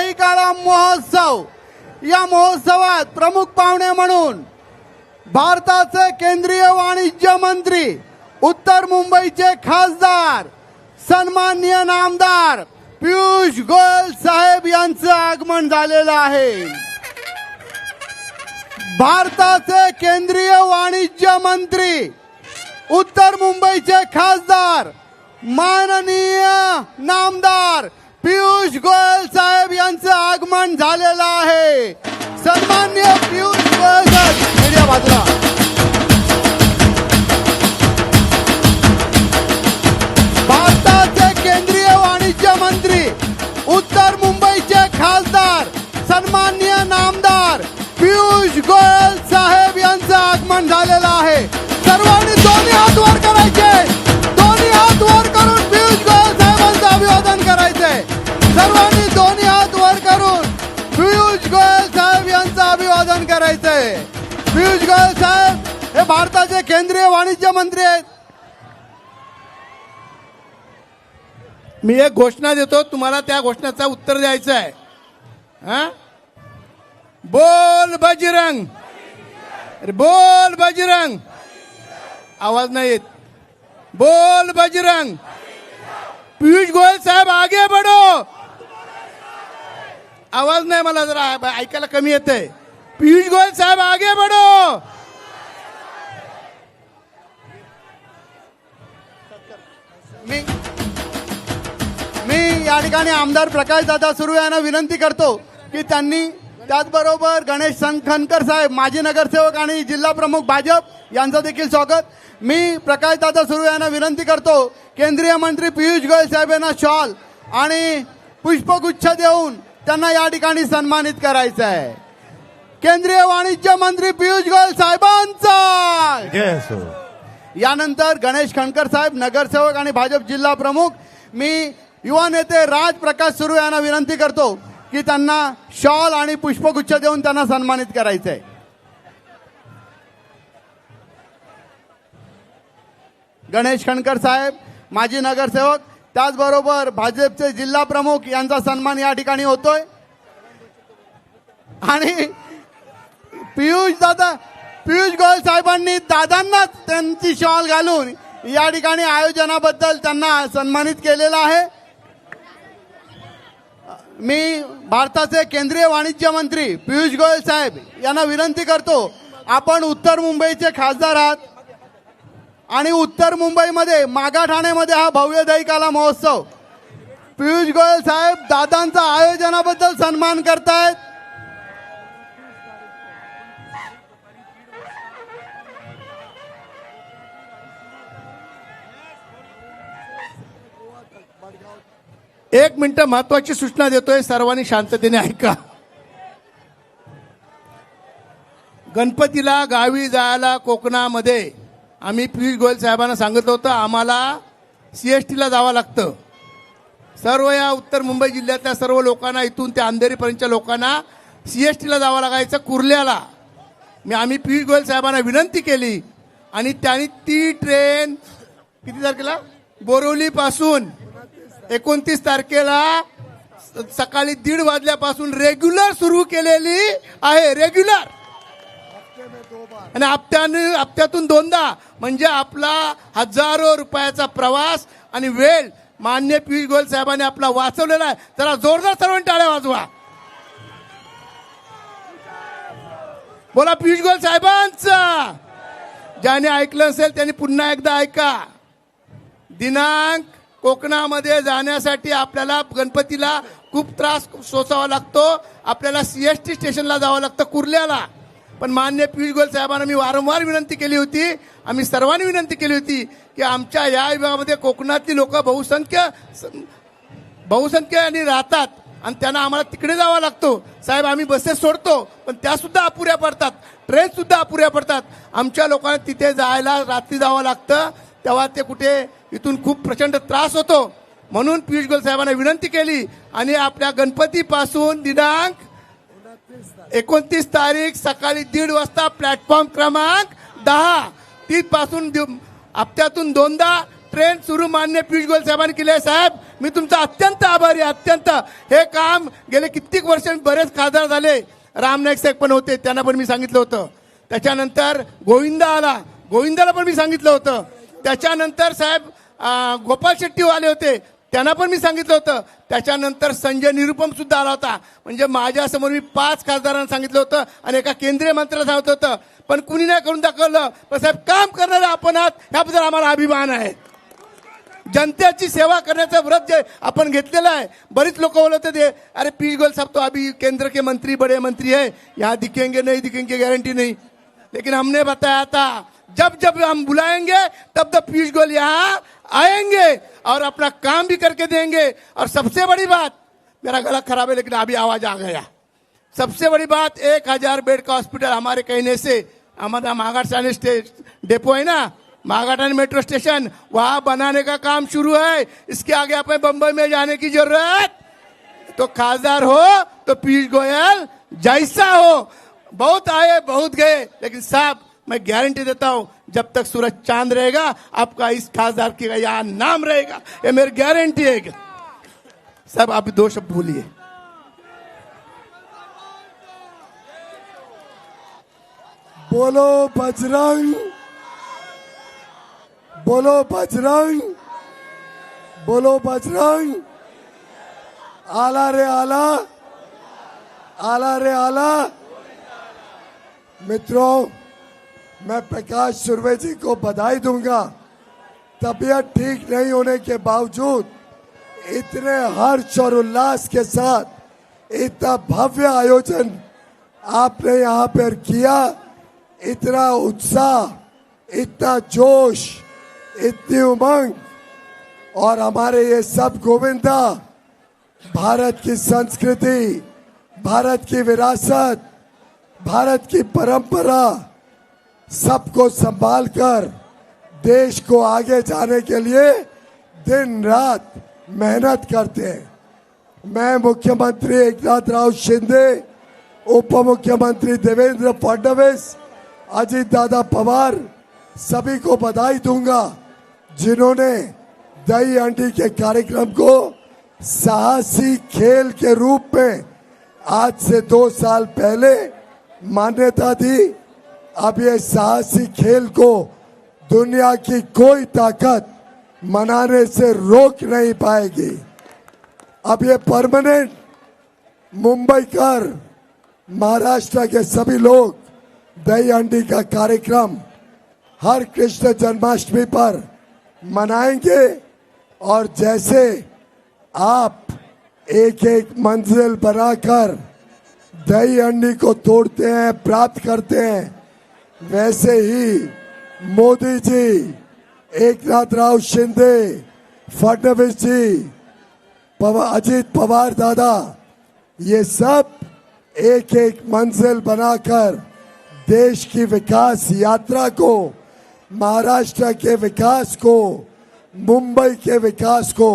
दहीकाराम महोत्सव. या महोत्सवात प्रमुख पाहुणे म्हणून भारताचे केंद्रीय वाणिज्य मंत्री उत्तर मुंबईचे खासदार सन्माननीय नामदार पियुष गोयल साहेब यांचं आगमन झालेलं आहे. भारताचे केंद्रीय वाणिज्य मंत्री उत्तर मुंबईचे खासदार माननीय नामदार पियुष गोयल साहेब यांचं आगमन झालेलं आहे. सन्मान्य पियुष गोयल साहेब. मीडिया बाजूला. भारताचे केंद्रीय वाणिज्य मंत्री उत्तर मुंबईचे खासदार सन्मान्य नामदार पियुष गोयल साहेब यांचं आगमन झालेलं आहे. सर्वांनी दोन्ही हात वर करायचे. गोयल साहेब यांचं अभिवादन करायचंय. पियुष गोयल साहेब हे भारताचे केंद्रीय वाणिज्य मंत्री आहेत. मी एक घोषणा देतो तुम्हाला त्या घोषणाचं उत्तर द्यायचं आहे. हा? बोल बजरंग. बोल बजरंग. आवाज नाही येत. बोल बजरंग. पियुष गोयल साहेब आगे बढो. आवाज नाही मला जरा ऐकायला कमी येत आहे पियुष गोयल साहेब आगे बडो मी मी या ठिकाणी आमदार प्रकाश दादा सुरू यांना विनंती करतो की त्यांनी त्याचबरोबर गणेश संखनकर साहेब माजी नगरसेवक आणि जिल्हा प्रमुख भाजप यांचं देखील स्वागत. मी प्रकाश दादा सुरू यांना विनंती करतो केंद्रीय मंत्री पियुष गोयल साहेब यांना शॉल आणि पुष्पगुच्छ देऊन त्यांना या ठिकाणी सन्मानित करायचं आहे. केंद्रीय वाणिज्य मंत्री पियुष गोयल साहेबांचा! यानंतर गणेश खणकर साहेब नगरसेवक आणि भाजप जिल्हा प्रमुख. मी युवा नेते राज प्रकाश सुरू यांना विनंती करतो की त्यांना शॉल आणि पुष्पगुच्छ देऊन त्यांना सन्मानित करायचंय. गणेश खणकर साहेब माजी नगरसेवक त्याचबरोबर भाजपचे जिल्हा प्रमुख यांचा सन्मान या ठिकाणी होतोय. आणि पियुष दादा पियुष गोयल साहेबांनी दादांनाच त्यांची शॉल घालून या ठिकाणी आयोजनाबद्दल त्यांना सन्मानित केलेलं आहे. मी भारताचे केंद्रीय वाणिज्य मंत्री पियुष गोयल साहेब यांना विनंती करतो आपण उत्तर मुंबईचे खासदार आहात. आणि उत्तर मुंबईमध्ये मागा ठाणेमध्ये हा भव्य दहीकाला महोत्सव. पियुष गोयल साहेब दादांचा आयोजनाबद्दल सन्मान करतायत. एक मिनिट महत्वाची सूचना देतोय सर्वांनी शांततेने ऐका. गणपतीला गावी जायला कोकणामध्ये आम्ही पियुष गोयल साहेबांना सांगितलं होतं आम्हाला सी एश टीला जावं लागतं. सर्व या उत्तर मुंबई जिल्ह्यातल्या सर्व लोकांना इथून त्या अंधेरीपर्यंतच्या लोकांना सी एश टीला जावं लागायचं कुर्ल्याला. मी आम्ही पियुष गोयल साहेबांना विनंती केली आणि त्यांनी ती ट्रेन किती तारखेला? बोरवलीपासून एकोणतीस तारखेला स- सकाळी दीड वाजल्यापासून रेग्युलर सुरू केलेली आहे रेग्युलर आणि हप्त्याने हप्त्यातून दोनदा. म्हणजे आपला हजारो रुपयाचा प्रवास आणि वेळ मान्य पियुष गोयल साहेबांनी आपला वाचवलेला आहे. जरा जोरदार सर्वांनी टाळ्या वाजवा. बोला पियुष गोयल साहेबांचा. ज्याने ऐकलं असेल त्यांनी पुन्हा एकदा ऐका. दिनांक कोकणामध्ये जाण्यासाठी आपल्याला गणपतीला खूप त्रास सोसावा लागतो. आपल्याला सीएसटी स्टेशनला जावं लागतं कुर्ल्याला. पण मान्य पियुष गोयल साहेबांना मी वारंवार विनंती केली होती आम्ही सर्वांनी विनंती केली होती की आमच्या या विभागामध्ये कोकणातली लोक बहुसंख्य बहुसंख्य आणि राहतात आणि त्यांना आम्हाला तिकडे जावा लागतो. साहेब आम्ही बसेस सोडतो पण त्यासुद्धा अपुऱ्या पडतात. ट्रेनसुद्धा अपुऱ्या पडतात. आमच्या लोकांना तिथे जायला रात्री जावं लागतं तेव्हा ते कुठे इथून खूप प्रचंड त्रास होतो. म्हणून पियुष गोयल साहेबांना विनंती केली आणि आपल्या गणपतीपासून दिनांक एकोणतीस तारीख सकाळी दीड वाजता प्लॅटफॉर्म क्रमांक दहा. तीसपासून हप्त्यातून दोनदा ट्रेन सुरू मान्य पियुष गोयल साहेबांनी केले आहे. साहेब मी तुमचा अत्यंत आभारी अत्यंत. हे काम गेले कित्येक वर्ष बरेच खासदार झाले. राम नाईक साहेब पण होते त्यांना पण मी सांगितलं होतं. त्याच्यानंतर गोविंदा आला. गोविंदाला पण मी सांगितलं होतं. त्याच्यानंतर साहेब गोपाल शेट्टी आले होते. त्यांना पण मी सांगितलं होतं. त्याच्यानंतर संजय निरुपम सुद्धा आला होता. म्हणजे माझ्यासमोर मी पाच खासदारांना सांगितलं होतं आणि एका केंद्रीय मंत्र्याला सांगितलं होतं. पण कुणी नाही करून दाखवलं. पण साहेब काम करणारे आपण आहात ह्याबद्दल आम्हाला अभिमान आहे. जनतेची सेवा करण्याचं व्रत जे आपण घेतलेलं आहे. बरीच लोक बोलत होते अरे पीयूष गोयल साहब तो अभी केंद्र के मंत्री बड़े मंत्री है. यहाँ दिखेंगे नहीं दिखेंगे गारंटी नहीं. लेकिन हमने बताया था जब जब हम बुलाएंगे तब तब पीयूष गोयल यहाँ आएँगे और अपना काम भी करके देंगे। और सबसे बड़ी बात, मेरा गला खराब है लेकिन अभी आवाज़ आ गया। सबसे बड़ी बात, एक हज़ार बेड का हॉस्पिटल हमारे कहने से, हमारा मागाटानी डेपो है ना मागाटानी मेट्रो स्टेशन, वहाँ बनाने का काम शुरू है। इसके आगे अपने बंबई में जाने की ज़रूरत? तो खासदार हो तो पीयूष गोयल जैसा हो। बहुत आए, बहुत गए, लेकिन साहब मैं गारंटी देता हूँ, जब तक सूरज चाँद रहेगा, आपका इस खासदार की यहाँ नाम रहेगा। ये मेरी गारंटी है सब आप दो शब्द भूलिए। बोलो बजरंग। बोलो बजरंग। बोलो बजरंग। आला रे आला। आला रे आला। मित्रों मैं प्रकाश सुरवे जी को बधाई दूँगा। तबीयत ठीक नहीं होने के बावजूद इतने हर्ष और उल्लास के साथ इतना भव्य आयोजन आपने यहाँ पर किया। इतना उत्साह, इतना जोश, इतनी उमंग और हमारे ये सब गोविंदा, भारत की संस्कृति, भारत की विरासत, भारत की परंपरा सबको संभाल कर देश को आगे जाने के लिए दिन रात मेहनत करते हैं। मैं मुख्यमंत्री एकनाथ राव शिंदे उप मुख्यमंत्री देवेंद्र फडणवीस, अजीत दादा पवार सभी को बधाई दूँगा, जिन्होंने दही अंडी के कार्यक्रम को साहसी खेल के रूप में आज से दो साल पहले मान्यता दी। अब ये साहसी खेल को दुनिया की कोई ताकत मनाने से रोक नहीं पाएगी। अब ये परमानेंट मुंबई कर महाराष्ट्र के सभी लोग दही अंडी का कार्यक्रम हर कृष्ण जन्माष्टमी पर मनाएँगे और जैसे आप एक एक मंजिल बनाकर दही अंडी को तोड़ते हैं, प्राप्त करते हैं वैसे ही मोदी जी एक नाथ राव शिंदे फडणवीस जी पवा, अजीत पवार दादा ये सब एक एक मंजिल बनाकर देश की विकास यात्रा को महाराष्ट्र के विकास को मुंबई के विकास को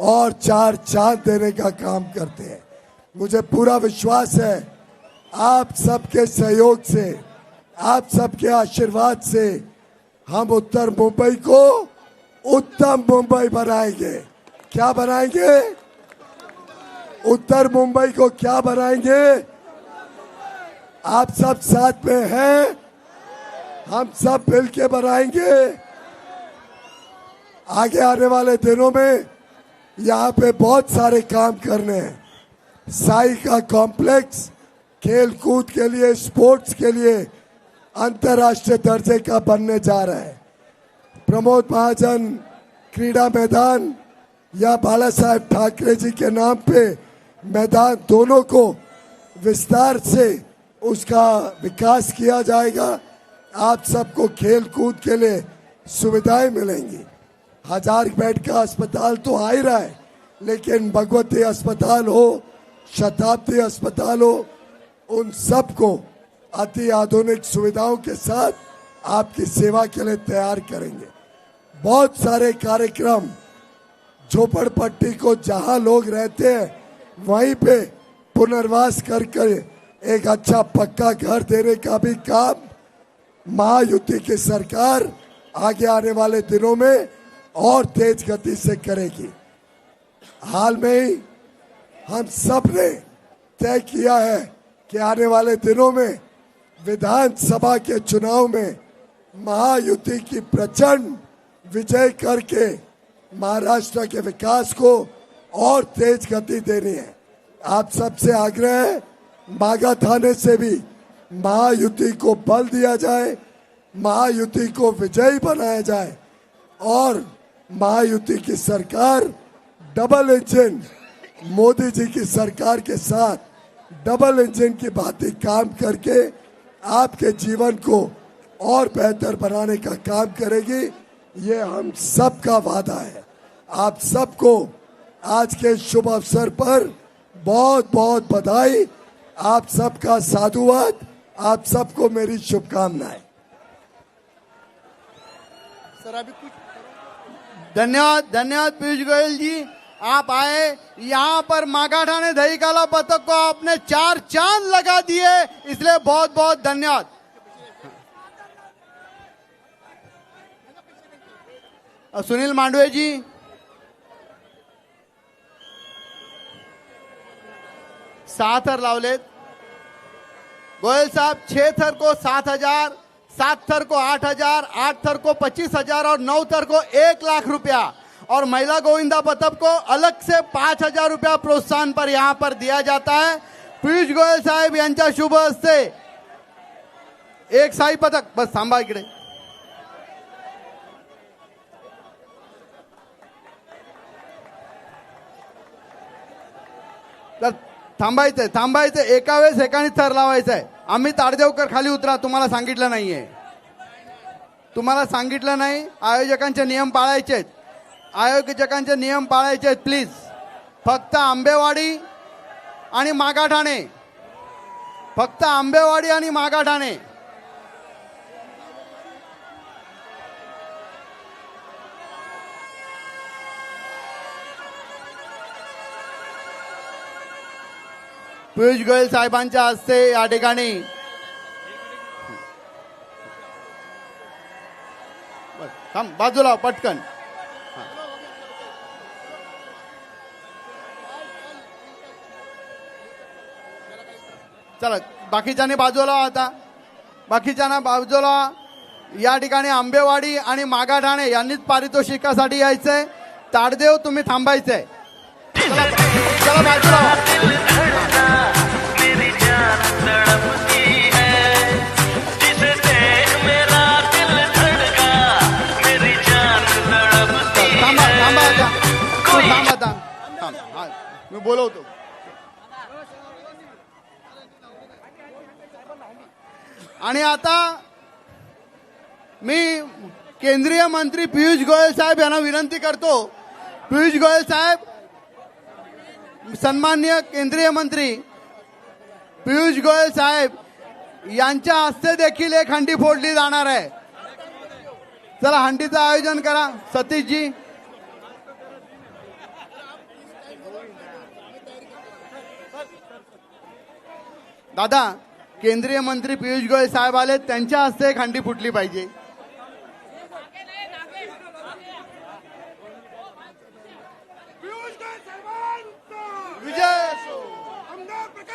और चार चाँद देने का काम करते हैं। मुझे पूरा विश्वास है आप सबके सहयोग से आप सबके आशीर्वाद से हम उत्तर मुंबई को उत्तम मुंबई बनाएँगे। क्या बनाएँगे? उत्तर मुंबई को क्या बनाएँगे? आप सब साथ में हैं। हम सब मिलके बनाएँगे। आगे आने वाले दिनों में यहाँ पे बहुत सारे काम करने हैं। साई का कॉम्प्लेक्स खेल कूद के लिए स्पोर्ट्स के लिए अंतर्राष्ट्रीय दर्जे का बनने जा रहा है। प्रमोद महाजन, क्रीड़ा मैदान, या बाला साहेब ठाकरे जी के नाम पे मैदान दोनों को विस्तार से उसका विकास किया जाएगा। आप सबको खेल कूद के लिए सुविधाएँ मिलेंगी। हज़ार बेड का अस्पताल तो आ ही रहा है, लेकिन भगवती अस्पताल हो, शताब्दी अस्पताल हो, उन सबको अति आधुनिक सुविधाओं के साथ आपकी सेवा के लिए तैयार करेंगे। बहुत सारे कार्यक्रम, झोपड़पट्टी को जहाँ लोग रहते हैं, वहीं पे पुनर्वास कर कर एक अच्छा पक्का घर देने का भी काम महायुति की सरकार आगे आने वाले दिनों में और तेज गति से करेगी। हाल में ही हम सबने तय किया है कि आने वाले दिनों में विधानसभा के चुनाव में महायुति की प्रचंड विजय करके महाराष्ट्र के विकास को और तेज गति देनी है। आप सबसे आग्रह है, मागा थाने से भी महायुति को बल दिया जाए, महायुति को विजयी बनाया जाए और महायुति की सरकार डबल इंजन, मोदी जी की सरकार के साथ डबल इंजन की भांति काम करके आपके जीवन को और बेहतर बनाने का काम करेगी। ये हम सबका वादा है। आप सबको आज के शुभ अवसर पर बहुत बहुत बधाई। आप सबका साधुवाद। आप सबको मेरी शुभकामनाएँ। सर, अभी कुछ धन्यवाद धन्यवाद पीयूष गोयल जी। आप आए, यहाँ पर मागाठा ने दही काला पथक को आपने चार चाँद लगा दिए, इसलिए बहुत बहुत धन्यवाद सुनील मांडवे जी। सहा थर लावलेत गोयल साहब, छह थर को सात हज़ार, सात थर को आठ हज़ार, आठ थर को पच्चीस हज़ार और नौ थर को एक लाख रुपया। और महिला गोविंदा पतब को अलग से पाच हजार रुपया प्रोत्साहन पर यहाँ पर दिया जाता है। पीयूष गोयल साहेब यांच्या शुभ हस्ते एक साई पथक बस थांबा इकडे. तर थांबायचंय थांबायचंय एका वेळेस एकाने थर लावायचा आहे आम्ही ताडदेवकर खाली उतरा तुम्हाला सांगितलं नाहीये. तुम्हाला सांगितलं नाही आयोजकांचे नियम पाळायचे आहेत आयोजकांचे नियम पाळायचे प्लीज फक्त आंबेवाडी आणि मागाठाणे. फक्त आंबेवाडी आणि मागाठाणे. पियुष गोयल साहेबांच्या हस्ते या ठिकाणी. थांब बाजूला हो, पटकन. चला बाकीच्याने बाजूला आता. बाकीच्यांना बाजूला. या ठिकाणी आंबेवाडी आणि मागाठाणे यांनीच पारितोषिकासाठी यायचंय ताडदेव तुम्ही थांबायचंय चला चला बाजूला. हो, मी बोलवतो जान तड़पती है जिसे देख मेरा दिल धड़का मेरी जान तड़पती थांबा है थांबा आता तू थांब आता थांब हा, मी बोलवतो आणि आता मी केंद्रीय मंत्री पियुष गोयल साहेब यांना विनंती करतो. पियुष गोयल साहेब सन्माननीय केंद्रीय मंत्री पियुष गोयल साहेब यांच्या हस्ते देखील एक हंडी फोडली जाणार आहे. चला हंडीचं आयोजन करा. सतीशजी. दादा केंद्रीय मंत्री पियुष गोयल साहेब आले त्यांच्या हस्ते खांडी फुटली पाहिजे.